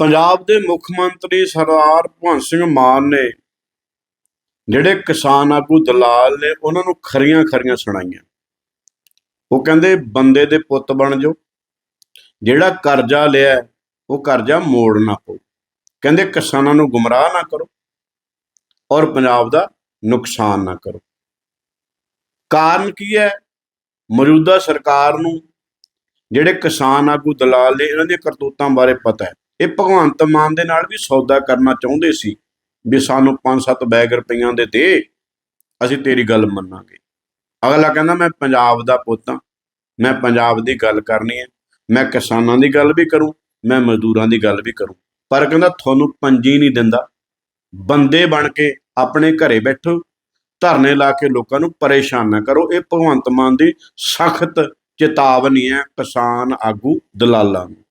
ਪੰਜਾਬ ਦੇ ਮੁੱਖ ਮੰਤਰੀ ਸਰਦਾਰ ਭਗਵੰਤ ਸਿੰਘ ਮਾਨ ਨੇ ਜਿਹੜੇ ਕਿਸਾਨ ਆਗੂ ਦਲਾਲ ਨੇ, ਉਹਨਾਂ ਨੂੰ ਖਰੀਆਂ ਖਰੀਆਂ ਸੁਣਾਈਆਂ। ਉਹ ਕਹਿੰਦੇ ਬੰਦੇ ਦੇ ਪੁੱਤ ਬਣ ਜਾਓ। ਜਿਹੜਾ ਕਰਜ਼ਾ ਲਿਆ, ਉਹ ਕਰਜ਼ਾ ਮੋੜਨਾ ਪਊ ਕਹਿੰਦੇ ਕਿਸਾਨਾਂ ਨੂੰ ਗੁੰਮਰਾਹ ਨਾ ਕਰੋ ਔਰ ਪੰਜਾਬ ਦਾ ਨੁਕਸਾਨ ਨਾ ਕਰੋ। ਕਾਰਨ ਕੀ ਹੈ? ਮੌਜੂਦਾ ਸਰਕਾਰ ਨੂੰ, ਜਿਹੜੇ ਕਿਸਾਨ ਆਗੂ ਦਲਾਲ ਨੇ, ਇਹਨਾਂ ਦੀਆਂ ਕਰਤੂਤਾਂ ਬਾਰੇ ਪਤਾ ਹੈ। ਇਹ ਭਗਵੰਤ ਮਾਨ ਦੇ ਨਾਲ ਵੀ ਸੌਦਾ ਕਰਨਾ ਚਾਹੁੰਦੇ ਸੀ ਵੀ ਸਾਨੂੰ 5-7 ਬੈਗ ਰੁਪਈਆਂ ਦੇ ਦੇ, ਅਸੀਂ ਤੇਰੀ ਗੱਲ ਮੰਨਾਂਗੇ। ਅਗਲਾ ਕਹਿੰਦਾ, ਮੈਂ ਪੰਜਾਬ ਦਾ ਪੁੱਤ ਹਾਂ, ਮੈਂ ਪੰਜਾਬ ਦੀ ਗੱਲ ਕਰਨੀ ਹੈ, ਮੈਂ ਕਿਸਾਨਾਂ ਦੀ ਗੱਲ ਵੀ ਕਰੂੰ, ਮੈਂ ਮਜ਼ਦੂਰਾਂ ਦੀ ਗੱਲ ਵੀ ਕਰੂੰ। ਪਰ ਕਹਿੰਦਾ, ਤੁਹਾਨੂੰ ਪੰਜੀ ਨਹੀਂ ਦਿੰਦਾ। ਬੰਦੇ ਬਣ ਕੇ ਆਪਣੇ ਘਰੇ ਬੈਠੋ, ਧਰਨੇ ਲਾ ਕੇ ਲੋਕਾਂ ਨੂੰ ਪਰੇਸ਼ਾਨ ਨਾ ਕਰੋ। ਇਹ ਭਗਵੰਤ ਮਾਨ ਦੀ ਸਖਤ ਚੇਤਾਵਨੀ ਹੈ ਕਿਸਾਨ ਆਗੂ ਦਲਾਲਾਂ ਨੂੰ।